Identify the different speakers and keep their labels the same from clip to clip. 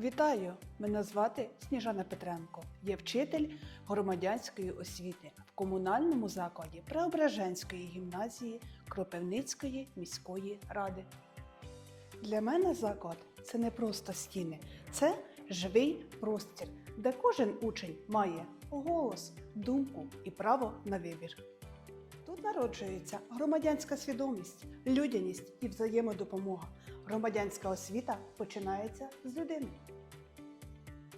Speaker 1: Вітаю! Мене звати Сніжана Петренко. Я вчитель громадянської освіти в комунальному закладі Преображенської гімназії Кропивницької міської ради. Для мене заклад це не просто стіни, це живий простір, де кожен учень має голос, думку і право на вибір. Тут народжується громадянська свідомість, людяність і взаємодопомога. Громадянська освіта починається з людини.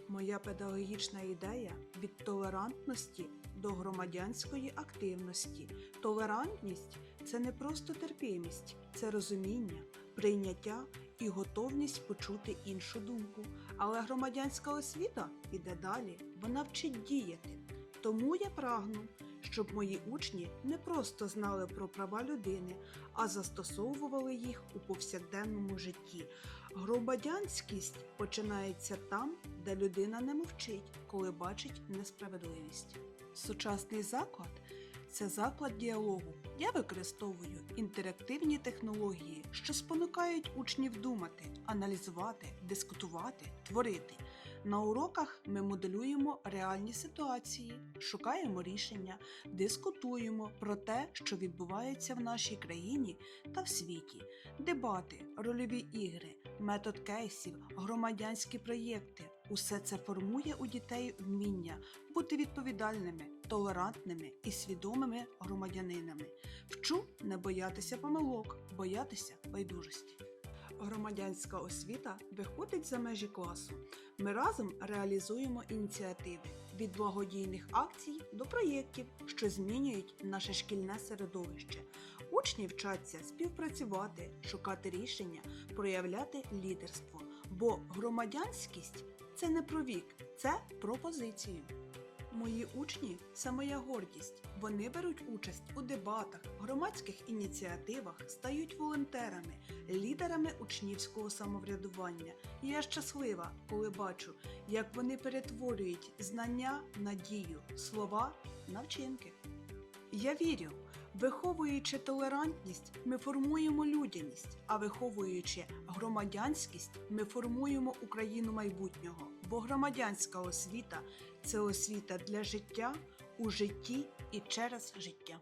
Speaker 1: Моя педагогічна ідея від толерантності до громадянської активності. Толерантність це не просто терпимість, це розуміння, прийняття і готовність почути іншу думку. Але громадянська освіта іде далі, вона вчить діяти. Тому я прагну, щоб мої учні не просто знали про права людини, а застосовували їх у повсякденному житті. Громадянськість починається там, де людина не мовчить, коли бачить несправедливість. Сучасний заклад це заклад діалогу. Я використовую інтерактивні технології, що спонукають учнів думати, аналізувати, дискутувати, творити. На уроках ми моделюємо реальні ситуації, шукаємо рішення, дискутуємо про те, що відбувається в нашій країні та в світі, дебати, рольові ігри, метод кейсів, громадянські проєкти. Усе це формує у дітей вміння бути відповідальними, толерантними і свідомими громадянинами. Вчу не боятися помилок, боятися байдужості. Громадянська освіта виходить за межі класу. Ми разом реалізуємо ініціативи від благодійних акцій до проєктів, що змінюють наше шкільне середовище. Учні вчаться співпрацювати, шукати рішення, проявляти лідерство. Бо громадянськість це не про вік, це про позицію. Мої учні це моя гордість. Вони беруть участь у дебатах, громадських ініціативах, стають волонтерами, лідерами учнівського самоврядування. Я щаслива, коли бачу, як вони перетворюють знання надію, слова на вчинки. Я вірю, виховуючи толерантність, ми формуємо людяність, а виховуючи громадянськість, ми формуємо Україну майбутнього. Бо громадянська освіта це освіта для життя у житті і через життя.